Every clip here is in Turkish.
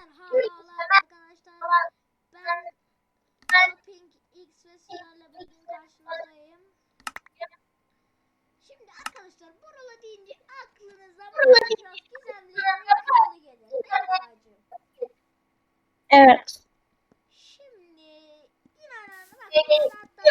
Merhabalar arkadaşlar. Ben Pink X ve sizlerle bugün karşınızdayım. Şimdi arkadaşlar buralı deyince aklınıza Minecraft gizemlerinin kanalı gelir. Tacı? Evet. Şimdi binanın bak hatta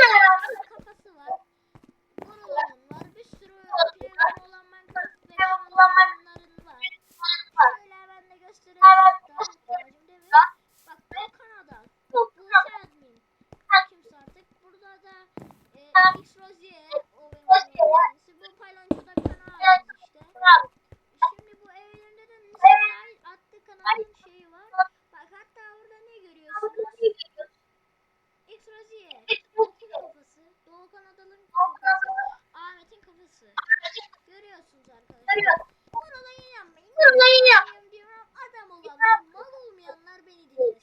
Görüyorsunuz arkadaşlar. Buralara inanmayın. Diyorum. Adam olanlar, mal olmayanlar beni dinlesin.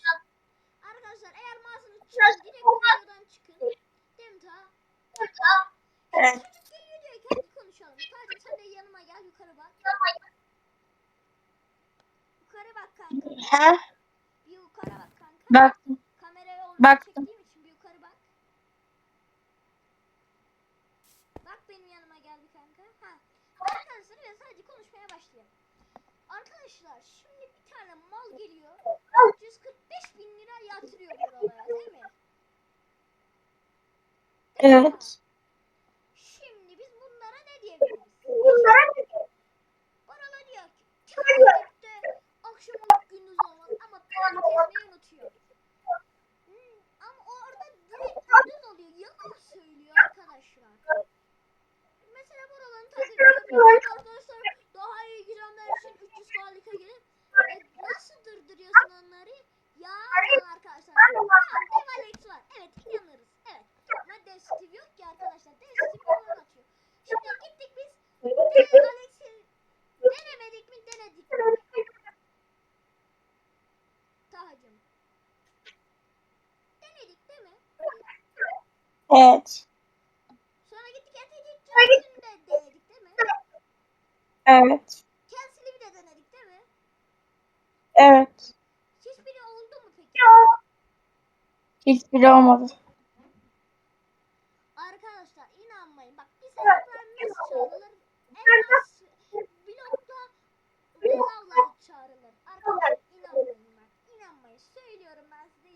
Arkadaşlar eğer mağazanız çıkın, direkt videodan çıkın. Değil mi ta? Evet. Çocuk geliyor diyor ki hadi konuşalım. Sadece sen de yanıma gel yukarı bak. Yukarı bak kanka. Ha? Bir yukarı bak kanka. Baktım. Kameraya Baktım. çektiğim için bir yukarı bak. Bak benim yanıma gel bir kanka. Ha. Arkadaşlar evet hadi konuşmaya başlayalım. Arkadaşlar şimdi bir tane mal geliyor. 345 bin lira yatırıyor buralara değil mi? Evet. Şimdi biz bunlara ne diyebiliriz? Bana diyor ki akşam olup gündüz olmaz ama para kesmeyi denemedik mi denedik? Tahacım. Denedik değil mi? Evet. Sonra gittik Johnson'ı da denedik değil mi? Evet. Kelsey'li de denedik değil mi? Evet. Hiçbiri oldu mu peki? Hiçbiri olmadı. Arkadaşlar inanmayın. Bak bir sebepler nasıl çağrılır? En az blokta Ronaldo çağrılır. Arkadaşlar inanmayın bak. İnanmayın. Söylüyorum ben size inanmayın.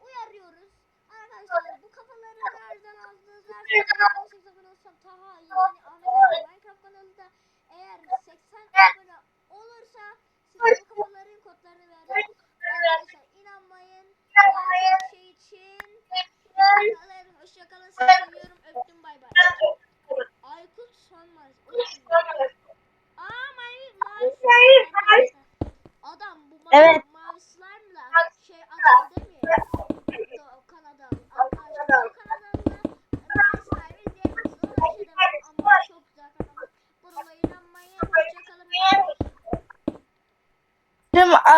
Uyarıyoruz. Arkadaşlar bu kafaları nereden aldınız? Nereden 18 abone olsam Taha yani Ahmet Minecraft kanalında eğer 80 abone olursa size bu kafaların kodlarını vereceğim. Arkadaşlar inanmayın. Her şey için Hoşçakalın. Hoşçakalın. some